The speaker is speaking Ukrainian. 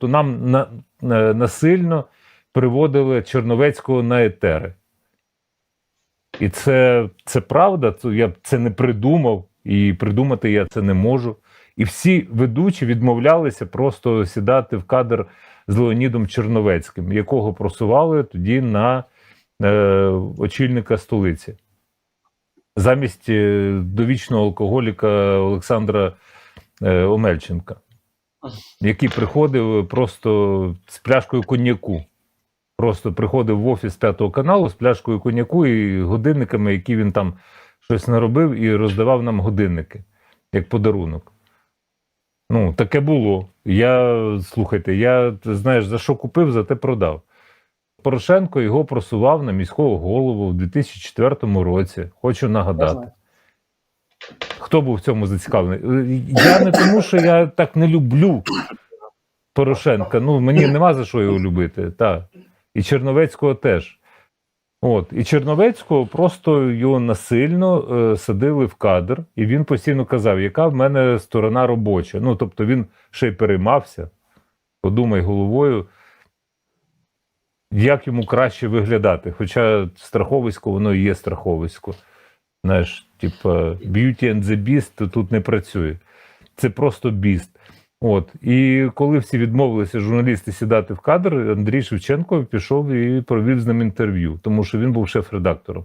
то нам на, на, насильно приводили Черновецького на етери. І це, це правда, це, я це не придумав, і придумати я це не можу. І всі ведучі відмовлялися просто сідати в кадр з Леонідом Черновецьким, якого просували тоді на е, очільника столиці. Замість е, довічного алкоголіка Олександра е, Омельченка, який приходив просто з пляшкою коньяку. Просто приходив в офіс п'ятого каналу з пляшкою коньяку і годинниками, які він там щось наробив, і роздавав нам годинники як подарунок. Ну, таке було. Я слухайте, я знаєш, за що купив, за те продав. Порошенко його просував на міського голову в 2004 році. Хочу нагадати. Хто був в цьому зацікавлений? Я не тому, що я так не люблю Порошенка. Ну, мені нема за що його любити. Так. І Черновецького теж. От. І Черновецького просто його насильно е, садили в кадр, і він постійно казав, яка в мене сторона робоча. Ну, тобто він ще й переймався, подумай головою, як йому краще виглядати. Хоча страховисько, воно і є страховисько. Знаєш, типа Beauty and the Beast тут не працює. Це просто біст. От. І коли всі відмовилися журналісти сідати в кадр, Андрій Шевченко пішов і провів з ним інтерв'ю, тому що він був шеф-редактором.